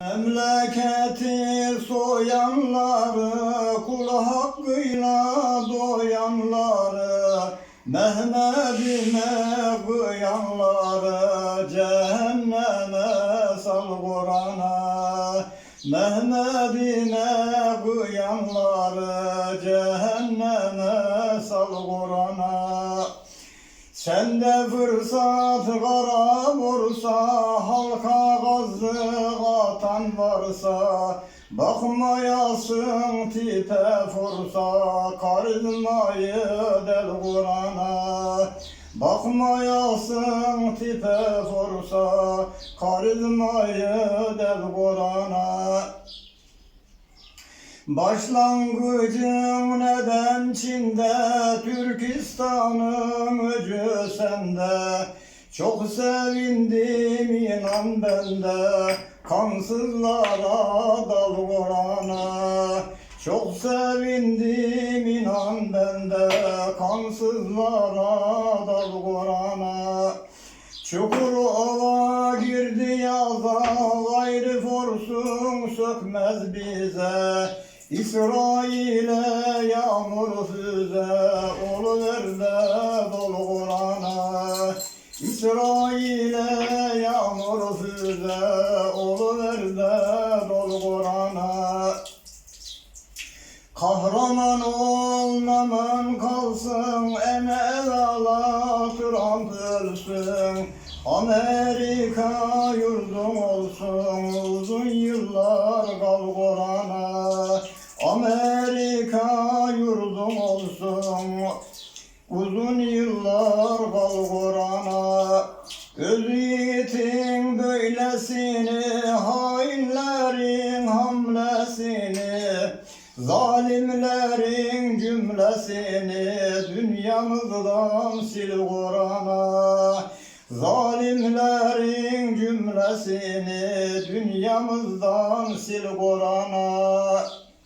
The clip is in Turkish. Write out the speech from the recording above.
Memleketi soyanları, kul hakkıyla doyanları, Mehmet'ime kıyanları, cehenneme sal Kur'an'a. Mehmet'ime kıyanları, cehenneme sal Kur'an'a. Sende fırsat kara gazı atan varsa, Bakmayasın tipe fursa, karizmayı del Kur'an'a. Bakmayasın tipe fursa, karizmayı del Kur'an'a. Başlangıcım neden Çin'de, Türkistan'ın öcü sende. Çok sevindim inan bende, kansızlara dal Kur'an'a. Çok sevindim inan bende, kansızlara dal Kur'an'a. Çukurova girdi yaza, gayrı forsun sökmez bize. İsrail'e yağmur füze, oluver de dolu. İsrail'e yağmur füze, oluver de Kur'an'a. Kahraman olmaman kalsın en evvela Trump ölsün Amerika yurdum olsun uzun yıllar kal Kur'an'a. Amerika yurdum olsun uzun yıllar kal Kur'an'a Öz böylesini hainlerin hamlesini Zalimlerin cümlesini dünyamızdan sil Kur'an'a. Zalimlerin cümlesini dünyamızdan sil Kur'an'a